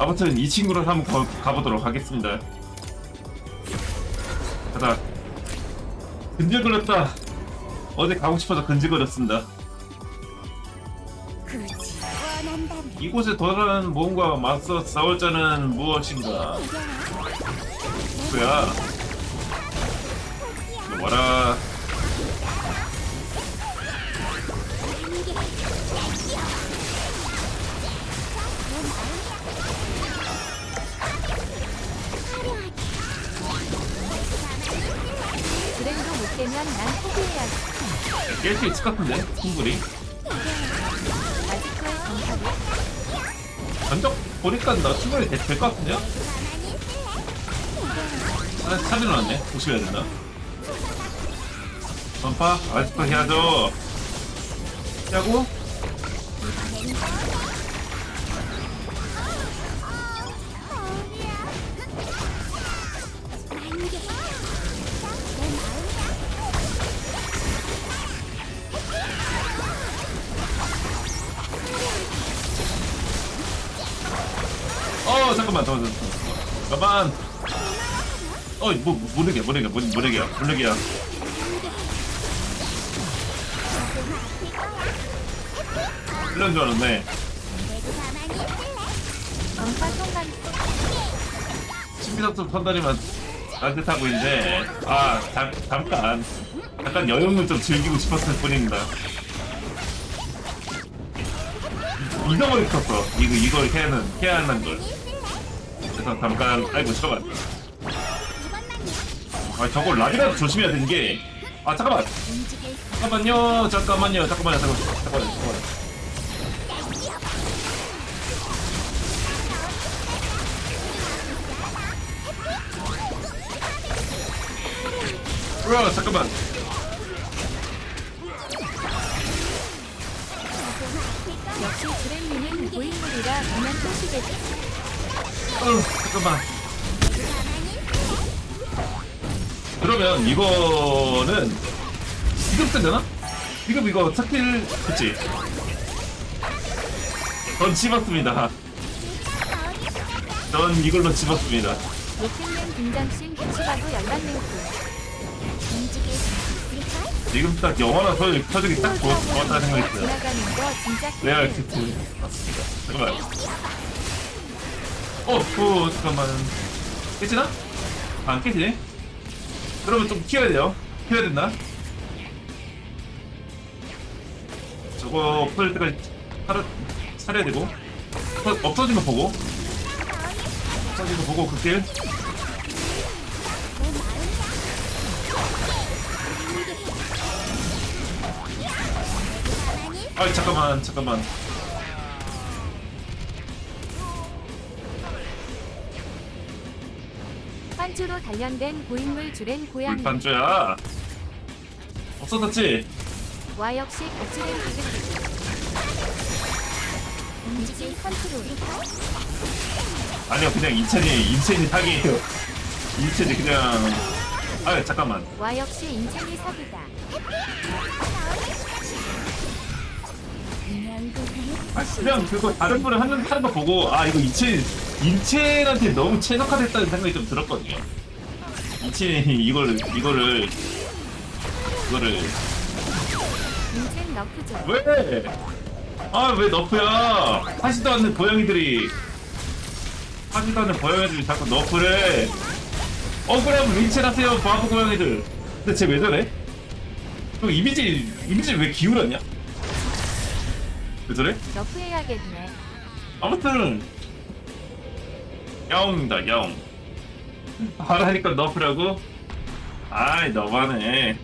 아무튼 이 친구를 한번 가, 가보도록 하겠습니다. 가자. 근질거렸다. 어제 가고 싶어서 근질거렸습니다. 이곳에 도달하는 뭔가 맞서 싸울 자는 무엇인가? 뭐야? 너 와라. 깨면 난 포기해야지. 깰 수 있을 것 같은데? 충분히. 전적 보니까 나 충분히 될것 같은데요? 아, 사진 왔네. 조심해야 된다. 전파 아직도 해야죠. 하고 어 잠깐만 잠깐만 잠깐만. 어뭐 모르게 모르게 모르게야 모르게야 이런 줄 알았네. 신비덕도 판단이만 따뜻하고 있는데 아 잠, 잠깐. 잠깐 여행을 좀 즐기고 싶었을 뿐입니다. 잊어버렸었어. 이거 이걸 해야는 해야 하는 걸 그래서 잠깐 아이고 잠깐만. 아 저걸 라디라도 조심해야 되는 게 아 잠깐만. 잠깐만요. 잠깐만요. 잠깐만요. 잠깐만요. 잠깐만요. 잠깐만요. 으아 잠깐만. 역시 브랜미는 고인물이라 보면 표시되지. 어 잠깐만 그러면 이거는 비급 되나? 비급 이거 스킬 그치? 전 집었습니다 전 이걸로 집었습니다 연락 링크. 지금 딱 영화나 서 터지기 딱 좋, 좋았다는 생각이 들어요 지나가는 거 진짜 레알 꿀. 키트 맞습니다 잠깐만 어, 어 잠깐만. 깨지나? 아, 안 깨지네? 그러면 좀 키워야 돼요. 키워야 된다. 저거 없어질 때까지 살아, 살아야 되고. 없어, 없어진 거 보고. 없어진 거 보고 그 길. 아 잠깐만 잠깐만 환주로 단련된 고인물 주렌 고양이. 물판주야 없어졌지? 와 역시 거칠은 비극이지. 움직일 컨트롤. 아니요 그냥 인첸이 인첸이 사기예요 인첸이 그냥 아 잠깐만 와 역시 인생이 사기다. 아 그냥 그거 다른 분을 하는 하는 거 보고 아 이거 인첸 인첸한테 너무 최적화됐다는 생각이 좀 들었거든요 인첸이 이거를 이거를 이거를 인생 너프죠. 왜? 아 왜 너프야? 하지도 않는 고양이들이 하지도 않는 고양이들이 자꾸 너프를 억울하면 윈체하세요 바보 고양이들 근데 쟤 왜 저래? 그 이미지 이미지 왜 기울었냐? 왜 저래? 너프해야겠네. 아무튼 야옹입니다 야옹 하라니까 너프라고? 아이 너무하네